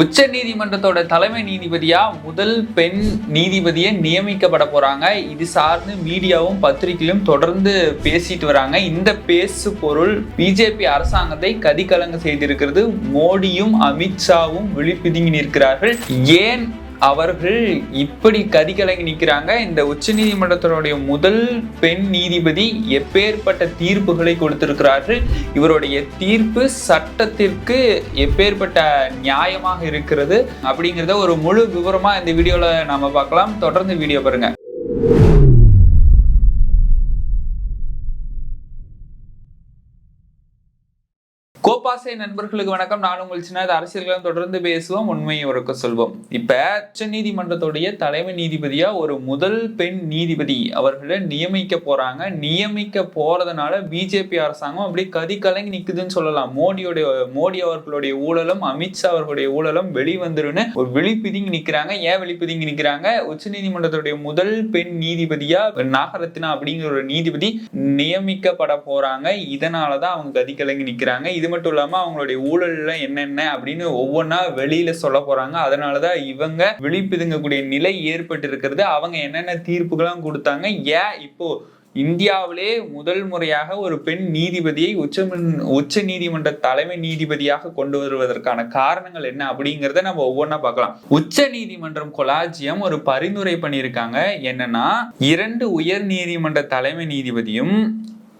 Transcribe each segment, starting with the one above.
உச்ச நீதிமன்றத்தோட தலைமை நீதிபதியா முதல் பெண் நீதிபதியை நியமிக்கப்பட போறாங்க. இது சார்ந்து மீடியாவும் பத்திரிகையிலும் தொடர்ந்து பேசிட்டு வராங்க. இந்த பேசு பொருள் பிஜேபி அரசாங்கத்தை கதிகலங்க செய்திருக்கிறது. மோடியும் அமித்ஷாவும் விழிப்புதுங்கி நிற்கிறார்கள். ஏன் அவர்கள் இப்படி கதிகலங்கி நிற்கிறாங்க. இந்த உச்ச நீதிமன்றத்தினுடைய முதல் பெண் நீதிபதி எப்பேற்பட்ட தீர்ப்புகளை கொடுத்திருக்கிறார்கள். இவருடைய தீர்ப்பு சட்டத்திற்கு எப்பேற்பட்ட நியாயமாக இருக்கிறது அப்படிங்கிறத ஒரு முழு விவரமா இந்த வீடியோல நாம பார்க்கலாம். தொடர்ந்து வீடியோ பாருங்க. கோபாசை நண்பர்களுக்கு வணக்கம். நான் உங்கள் சின்ன அரசியல்களும் தொடர்ந்து பேசுவோம் உண்மையை உறக்க சொல்வோம். இப்ப உச்ச நீதிமன்றத்துடைய தலைமை நீதிபதியா ஒரு முதல் பெண் நீதிபதி அவர்களை நியமிக்க போறாங்க. நியமிக்க போறதுனால பிஜேபி அரசாங்கம் அப்படி கதி கலங்கி நிக்குதுன்னு சொல்லலாம். மோடியோடைய மோடி அவர்களுடைய ஊழலும் அமித்ஷா அவர்களுடைய ஊழலும் வெளிவந்துருன்னு ஒரு விழிப்பிதுங்கி நிக்கிறாங்க. ஏன் விழிப்பிதுங்கி நிக்கிறாங்க? உச்ச நீதிமன்றத்துடைய முதல் பெண் நீதிபதியா நாகரத்னா அப்படிங்கிற ஒரு நீதிபதி நியமிக்கப்பட போறாங்க. இதனாலதான் அவங்க கதி கலங்கி நிக்கிறாங்க. இது மட்டும் இல்லாம அவங்களுடைய ஊழல்ல என்னென்ன அப்படின்னு ஒவ்வொன்றா வெளியில சொல்ல போறாங்க. அதனாலதான் இவங்க விழிப்புதுங்கக்கூடிய நிலை ஏற்பட்டு இருக்கிறது அவங்க என்னென்ன தீர்ப்புகளும் கொடுத்தாங்க? ஏன் இப்போ இந்தியாவிலே முதல் முறையாக ஒரு பெண் நீதிபதியை உச்ச உச்ச நீதிமன்ற தலைமை நீதிபதியாக கொண்டு வருவதற்கான காரணங்கள் என்ன அப்படிங்கிறத நம்ம ஒவ்வொன்றா பார்க்கலாம். உச்ச நீதிமன்றம் கொலாஜியம் ஒரு பரிந்துரை பண்ணியிருக்காங்க. என்னன்னா இரண்டு உயர் நீதிமன்ற தலைமை நீதிபதியும்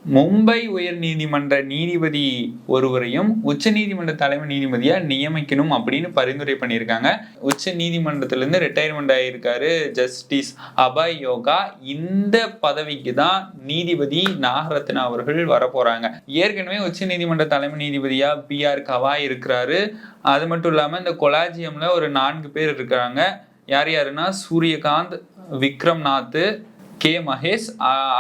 மும்பை உயர் நீதிமன்ற நீதிபதி ஒருவரையும் உச்ச நீதிமன்ற தலைமை நீதிபதியா நியமிக்கணும் அப்படின்னு பரிந்துரை பண்ணியிருக்காங்க. உச்ச நீதிமன்றத்திலேருந்து ரிட்டையர்மெண்ட் ஆகியிருக்காரு ஜஸ்டிஸ் அபாய் யோகா. இந்த பதவிக்கு தான் நீதிபதி நாகரத்னா அவர்கள் வரப்போகிறாங்க ஏற்கனவே உச்ச நீதிமன்ற தலைமை நீதிபதியா பி ஆர் கவா இருக்கிறாரு. அது மட்டும் இல்லாம இந்த கொலாஜியம்ல ஒரு நான்கு பேர் இருக்கிறாங்க யார் யாருன்னா? சூரியகாந்த் விக்ரம்நாத் கே மகேஷ்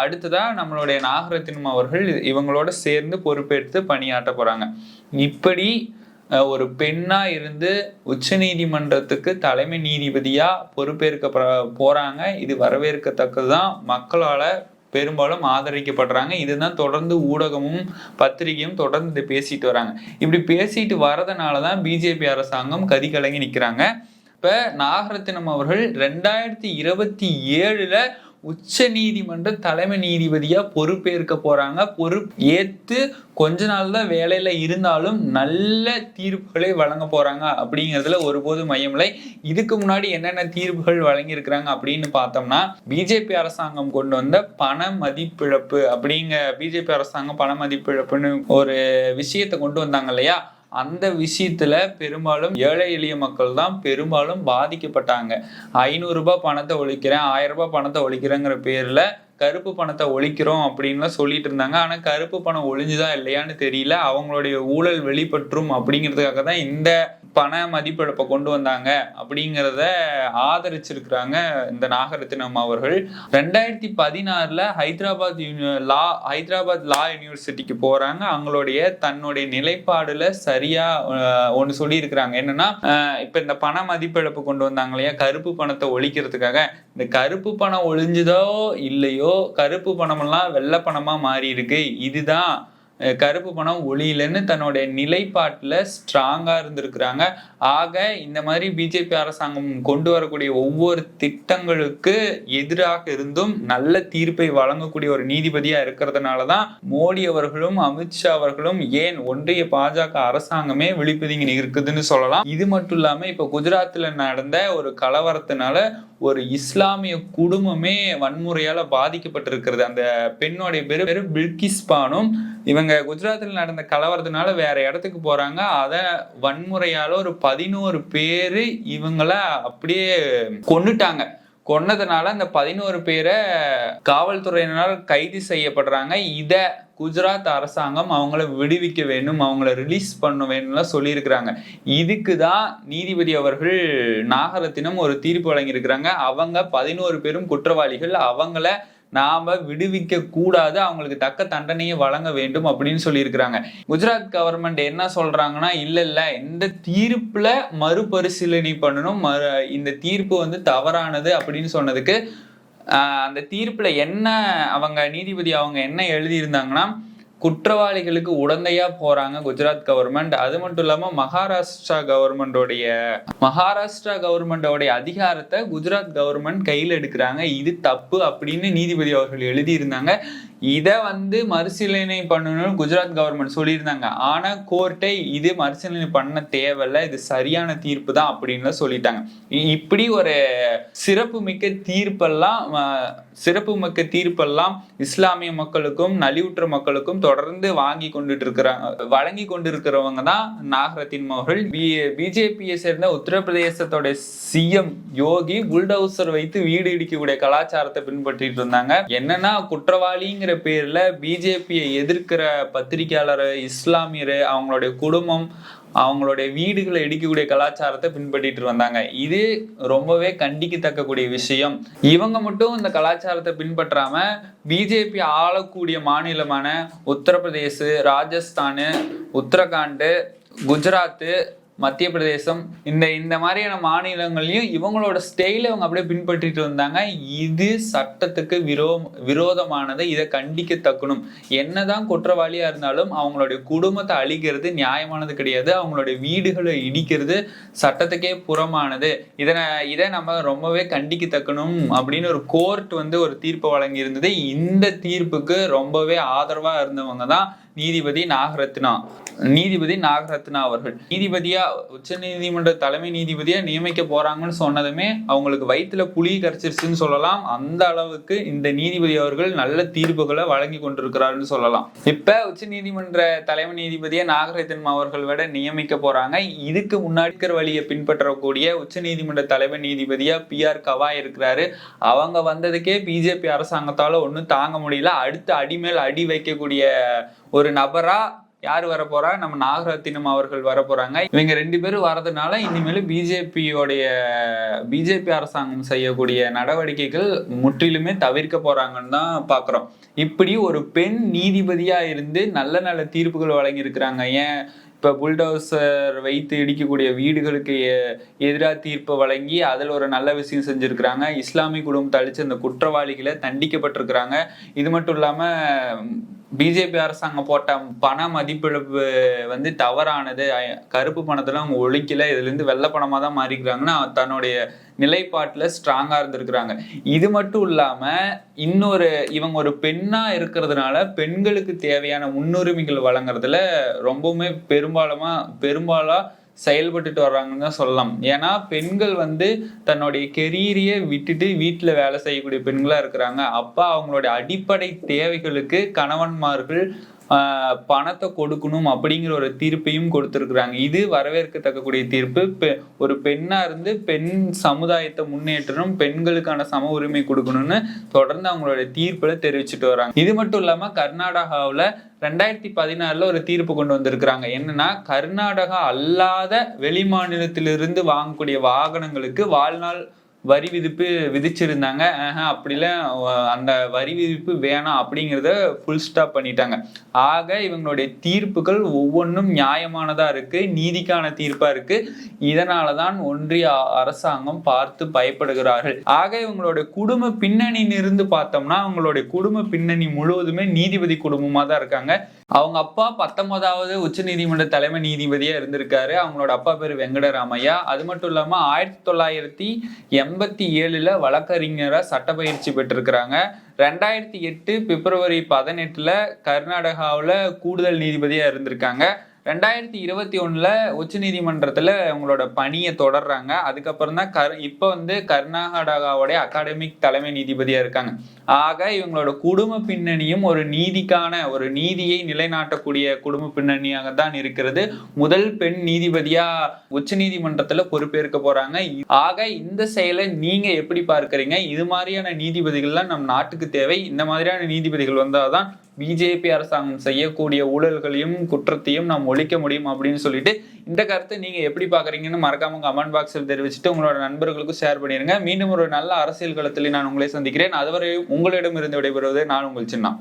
அடுத்ததாக நம்மளுடைய நாகரத்தினம் அவர்கள் இவங்களோட சேர்ந்து பொறுப்பேற்று பணியாற்ற போகிறாங்க இப்படி ஒரு பெண்ணா இருந்து உச்ச நீதிமன்றத்துக்கு தலைமை நீதிபதியா பொறுப்பேற்க போறாங்க. இது வரவேற்கத்தக்கதுதான். மக்களால பெரும்பாலும் ஆதரிக்கப்படுறாங்க. இதுதான் தொடர்ந்து ஊடகமும் பத்திரிகையும் தொடர்ந்து இதை பேசிட்டு வராங்க. இப்படி பேசிட்டு வரதுனால தான் பிஜேபி அரசாங்கம் கதி கலங்கி நிற்கிறாங்க இப்போ நாகரத்தினம் அவர்கள் ரெண்டாயிரத்தி இருபத்தி ஏழில் உச்ச நீதிமன்ற தலைமை நீதிபதியாக பொறுப்பேற்க போகிறாங்க பொறுப்பு ஏற்று கொஞ்ச நாள் தான் வேலையில் இருந்தாலும் நல்ல தீர்ப்புகளை வழங்க போகிறாங்க அப்படிங்கிறதுல ஒருபோது மையமில்லை. இதுக்கு முன்னாடி என்னென்ன தீர்ப்புகள் வழங்கியிருக்கிறாங்க அப்படின்னு பார்த்தோம்னா பிஜேபி அரசாங்கம் கொண்டு வந்த பண மதிப்பிழப்பு அப்படிங்க பிஜேபி அரசாங்கம் பண மதிப்பிழப்புன்னு ஒரு விஷயத்தை கொண்டு வந்தாங்க இல்லையா? அந்த விஷயத்துல பெரும்பாலும் ஏழை எளிய மக்கள் தான் பெரும்பாலும் பாதிக்கப்பட்டாங்க. ஐநூறுரூபா பணத்தை ஒழிக்கிறேன் ஆயிரம் ரூபாய் பணத்தை ஒழிக்கிறேங்கிற பேர்ல கருப்பு பணத்தை ஒழிக்கிறோம் அப்படின்லாம் சொல்லிட்டு இருந்தாங்க. ஆனால் கருப்பு பணம் ஒழிஞ்சுதா இல்லையான்னு தெரியல. அவங்களுடைய ஊழல் வெளிப்பற்றும் அப்படிங்கிறதுக்காக தான் இந்த பண மதிப்பிழப்பை கொண்டு வந்தாங்க அப்படிங்கிறத ஆதரிச்சிருக்கிறாங்க இந்த நாகரத்தினம் அவர்கள். ரெண்டாயிரத்தி பதினாறுல Hyderabad uni- law Hyderabad law யூனிவர்சிட்டிக்கு போறாங்க. அவங்களுடைய தன்னுடைய நிலைப்பாடுல சரியா ஒன்று சொல்லியிருக்கிறாங்க. என்னன்னா இப்போ இந்த பண மதிப்பிழப்பு கொண்டு வந்தாங்க இல்லையா? கருப்பு பணத்தை ஒழிக்கிறதுக்காக. இந்த கருப்பு பணம் ஒழிஞ்சுதோ இல்லையோ கருப்பு பணமெல்லாம் வெள்ளை பணமா மாறி இருக்கு இதுதான் கருப்பு பணம் ஒளியிலன்னு தன்னுடைய நிலைப்பாட்டுல ஸ்ட்ராங்கா இருந்திருக்கிறாங்க. ஆக இந்த மாதிரி பிஜேபி அரசாங்கம் கொண்டு வரக்கூடிய ஒவ்வொரு திட்டங்களுக்கு எதிராக இருந்தும் நல்ல தீர்ப்பை வழங்கக்கூடிய ஒரு நீதிபதியா இருக்கிறதுனால தான் மோடி அவர்களும் அமித்ஷா அவர்களும் ஏன் ஒன்றிய பாஜக அரசாங்கமே விழிப்புதிங்க இருக்குதுன்னு சொல்லலாம். இது மட்டும் இல்லாம இப்ப குஜராத்தில் நடந்த ஒரு கலவரத்தினால ஒரு இஸ்லாமிய குடும்பமே வன்முறையால பாதிக்கப்பட்டிருக்கிறது. அந்த பெண்ணுடைய பேர் பேர் பில்கிஸ் பானும் இவங்க குஜராத்தில் நடந்த கலவரத்தினால வேற இடத்துக்கு போறாங்க. அதை வன்முறையால ஒரு பதினோரு பேரு இவங்கள அப்படியே கொண்டுட்டாங்க கொன்னதுனால அந்த பதினோரு பேரை காவல்துறையினால் கைது செய்யப்படுறாங்க. இதை குஜராத் அரசாங்கம் அவங்கள விடுவிக்க வேண்டும் அவங்கள ரிலீஸ் பண்ண வேணும்லாம் சொல்லியிருக்கிறாங்க. இதுக்கு தான் நீதிபதி அவர்கள் நாகரத்தினம் ஒரு தீர்ப்பு வழங்கியிருக்கிறாங்க. அவங்க பதினோரு பேரும் குற்றவாளிகள். அவங்கள நாம விடுவிக்க கூடாது அவங்களுக்கு தக்க தண்டனையை வழங்க வேண்டும் அப்படின்னு சொல்லியிருக்கிறாங்க. குஜராத் கவர்மெண்ட் என்ன சொல்றாங்கன்னா இல்லை இல்லை இந்த தீர்ப்புல மறுபரிசீலனை பண்ணணும்? மறு இந்த தீர்ப்பு வந்து தவறானது அப்படின்னு சொன்னதுக்கு அந்த தீர்ப்புல என்ன அவங்க நீதிபதி அவங்க என்ன எழுதியிருந்தாங்கன்னா குற்றவாளிகளுக்கு உடந்தையா போறாங்க குஜராத் கவர்மெண்ட் அது மட்டும் இல்லாம மகாராஷ்டிரா கவர்மெண்டோடைய மகாராஷ்டிரா கவர்மெண்டோடைய அதிகாரத்தை குஜராத் கவர்மெண்ட் கையில் எடுக்கிறாங்க. இது தப்பு அப்படின்னு நீதிபதி அவர்கள் எழுதியிருந்தாங்க. இதை வந்து மறுசீலனை பண்ணணும்னு குஜராத் கவர்மெண்ட் சொல்லியிருந்தாங்க. ஆனா கோர்ட்டை இது மறுசீலனை பண்ண தேவையில்ல இது சரியான தீர்ப்பு தான் அப்படின்னு சொல்லிட்டாங்க. இ- இப்படி ஒரு சிறப்பு மிக்க தீர்ப்பெல்லாம் சிறப்பு மிக்க தீர்ப்பெல்லாம் இஸ்லாமிய மக்களுக்கும் நலிவுற்ற மக்களுக்கும் தொடர்ந்து வாங்கி கொண்டுட்டு இருக்கிறாங்க வழங்கி கொண்டிருக்கிறவங்க தான் நாகரத்தின் அவர்கள் பிஜேபியை சேர்ந்த உத்தரப்பிரதேசத்தோட சிஎம் யோகி புல்டவுசர் வைத்து வீடு இடிக்கக்கூடிய கலாச்சாரத்தை பின்பற்றிட்டு இருந்தாங்க. என்னன்னா குற்றவாளிங்கிற பேர்ல பிஜேபியை எதிர்க்கிற பத்திரிகையாளர் இஸ்லாமியர் அவங்களுடைய குடும்பம் அவங்களுடைய வீடுகளை இடிக்கக்கூடிய கலாச்சாரத்தை பின்பற்றிட்டு வந்தாங்க. இது ரொம்பவே கண்டிக்கத்தக்கக்கூடிய விஷயம். இவங்க மட்டும் இந்த கலாச்சாரத்தை பின்பற்றாம பிஜேபி ஆளக்கூடிய மாநிலமான உத்தரப்பிரதேசு ராஜஸ்தானு உத்தரகாண்டு குஜராத்து மத்திய பிரதேசம் இந்த இந்த மாதிரியான மாநிலங்களையும் இவங்களோட ஸ்டைல அவங்க அப்படியே பின்பற்றிட்டு வந்தாங்க. இது சட்டத்துக்கு விரோ விரோதமானது இதை கண்டிக்க தக்கணும். என்னதான் குற்றவாளியா இருந்தாலும் அவங்களுடைய குடும்பத்தை அழிக்கிறது நியாயமானது கிடையாது. அவங்களுடைய வீடுகளை இடிக்கிறது சட்டத்துக்கே புறமானது. இதனை இதை நம்ம ரொம்பவே கண்டிக்க தக்கணும் அப்படின்னு ஒரு கோர்ட் வந்து ஒரு தீர்ப்பு வழங்கி இருந்தது இந்த தீர்ப்புக்கு ரொம்பவே ஆதரவா இருந்தவங்க தான் நீதிபதி நாகரத்னா. நீதிபதி நாகரத்னா அவர்கள். நீதிபதியா உச்ச நீதிமன்ற தலைமை நீதிபதியா நியமிக்க போறாங்கன்னு சொன்னதுமே அவங்களுக்கு வயிற்றுல புளி கரைச்சிருச்சுன்னு சொல்லலாம். அந்த அளவுக்கு இந்த நீதிபதி அவர்கள் நல்ல தீர்ப்புகளை வழங்கி கொண்டிருக்கிறாருன்னு சொல்லலாம். இப்ப உச்ச நீதிமன்ற தலைமை நீதிபதியா நாகரத்னம் அவர்கள் விட நியமிக்க போறாங்க. இதுக்கு முன்னாடி இருக்கிற வழியை பின்பற்றக்கூடிய உச்ச நீதிமன்ற தலைமை நீதிபதியா பி ஆர் கவா இருக்கிறாரு. அவங்க வந்ததுக்கே பிஜேபி அரசாங்கத்தால ஒன்றும் தாங்க முடியல. அடுத்து அடிமேல் அடி வைக்கக்கூடிய ஒரு நபரா யார் வர போறா நம்ம நாகரத்தினம் அவர்கள் வர போறாங்க இவங்க ரெண்டு பேரும் வரதுனால இனிமேல் பிஜேபியோடைய பிஜேபி அரசாங்கம் செய்யக்கூடிய நடவடிக்கைகள் முற்றிலுமே தவிர்க்க போறாங்கன்னு தான் பாக்குறோம். இப்படி ஒரு பெண் நீதிபதியா இருந்து நல்ல நல்ல தீர்ப்புகள் வழங்கியிருக்கிறாங்க. ஏன் இப்ப புல்டோசர் வைத்து இடிக்கக்கூடிய வீடுகளுக்கு எதிராக தீர்ப்பு வழங்கி அதில் ஒரு நல்ல விஷயம் செஞ்சுருக்கிறாங்க. இஸ்லாமிய குடும்பத்தை அழிச்ச அந்த குற்றவாளிகளை தண்டிக்கப்பட்டிருக்கிறாங்க. இது மட்டும் இல்லாமல் பிஜேபி அரசாங்கம் போட்ட பண மதிப்பிழப்பு வந்து தவறானது. கருப்பு பணத்தெல்லாம் அவங்க ஒழிக்கல. இதுல இருந்து வெள்ளை பணமாக தான் மாறிக்கிறாங்கன்னா தன்னுடைய நிலைப்பாட்டில் ஸ்ட்ராங்காக இருந்திருக்கிறாங்க. இது மட்டும் இல்லாமல் இன்னொரு இவங்க ஒரு பெண்ணா இருக்கிறதுனால பெண்களுக்கு தேவையான முன்னுரிமைகள் வழங்குறதுல ரொம்பவுமே பெரும்பாலுமா பெரும்பாலாக செயல்பட்டுட்டு வர்றாங்கன்னு தான் சொல்லலாம். ஏன்னா பெண்கள் வந்து தன்னுடைய கெரியரையே விட்டுட்டு வீட்டில் வேலை செய்யக்கூடிய பெண்களா இருக்கிறாங்க. அப்போ அவங்களுடைய அடிப்படை தேவைகளுக்கு கணவன்மார்கள் பணத்தை கொடுக்கணும் அப்படிங்கிற ஒரு தீர்ப்பையும் கொடுத்துருக்குறாங்க. இது வரவேற்கத்தக்கக்கூடிய தீர்ப்பு. பெ- ஒரு பெண்ணாக இருந்து பெண் சமுதாயத்தை முன்னேற்றணும் பெண்களுக்கான சம உரிமை கொடுக்கணும்னு தொடர்ந்து அவங்களோட தீர்ப்பில் தெரிவிச்சுட்டு வராங்க. இது மட்டும் இல்லாமல் கர்நாடகாவில் ரெண்டாயிரத்தி பதினாறில் ஒரு தீர்ப்பு கொண்டு வந்திருக்கிறாங்க. என்னன்னா கர்நாடகா அல்லாத வெளி மாநிலத்திலிருந்து வாங்கக்கூடிய வாகனங்களுக்கு வாழ்நாள் வரி விதிப்பு விதிச்சிருந்தாங்க. அப்படிலாம் அந்த வரி விதிப்பு வேணாம் அப்படிங்கிறத ஃபுல் ஸ்டாப் பண்ணிட்டாங்க. ஆக இவங்களுடைய தீர்ப்புகள் ஒவ்வொன்றும் நியாயமானதாக இருக்குது நீதிக்கான தீர்ப்பாக இருக்குது இதனால தான் ஒன்றிய அரசாங்கம் பார்த்து பயப்படுகிறார்கள். ஆக இவங்களுடைய குடும்ப பின்னணியிலிருந்து பார்த்தோம்னா அவங்களுடைய குடும்ப பின்னணி முழுவதுமே நீதிபதி குடும்பமாக தான் இருக்காங்க. அவங்க அப்பா பத்தொன்பதாவது உச்ச நீதிமன்ற தலைமை நீதிபதியா இருந்திருக்காரு. அவங்களோட அப்பா பேர் வெங்கடராமையா. அது மட்டும் இல்லாம ஆயிரத்தி தொள்ளாயிரத்தி எண்பத்தி ஏழுல வழக்கறிஞரா சட்ட பயிற்சி பெற்றிருக்கிறாங்க. ரெண்டாயிரத்தி எட்டு பிப்ரவரி பதினெட்டுல கர்நாடகாவில் கூடுதல் நீதிபதியா இருந்திருக்காங்க. ரெண்டாயிரத்தி இருபத்தி ஒண்ணுல உச்ச நீதிமன்றத்துல அவங்களோட பணியை தொடர்றாங்க. அதுக்கப்புறம் தான் கர் இப்போ வந்து கர்நாடகாவோடைய அகாடமிக் தலைமை நீதிபதியா இருக்காங்க. ஆக இவங்களோட குடும்ப பின்னணியும் ஒரு நீதிக்கான ஒரு நீதியை நிலைநாட்டக்கூடிய குடும்ப பின்னணியாக தான் இருக்கிறது. முதல் பெண் நீதிபதியா உச்ச நீதிமன்றத்துல பொறுப்பேற்க போறாங்க. ஆக இந்த செயலை நீங்க எப்படி பார்க்கறீங்க? இது மாதிரியான நீதிபதிகள்லாம் நம் நாட்டுக்கு தேவை. இந்த மாதிரியான நீதிபதிகள் வந்தாதான் பிஜேபி அரசாங்கம் செய்யக்கூடிய ஊழல்களையும் குற்றத்தையும் நாம் ஒழிக்க முடியும் அப்படின்னு சொல்லிட்டு இந்த கருத்தை நீங்க எப்படி பாக்குறீங்கன்னு மறக்காம கமெண்ட் பாக்ஸில் தெரிவிச்சுட்டு உங்களோட நண்பர்களுக்கும் ஷேர் பண்ணிருங்க மீண்டும் ஒரு நல்ல அரசியல் களத்தில் நான் உங்களை சந்திக்கிறேன். அதுவரை உங்களிடம் இருந்து விடைபெறுவது நான் உங்கள் சின்ன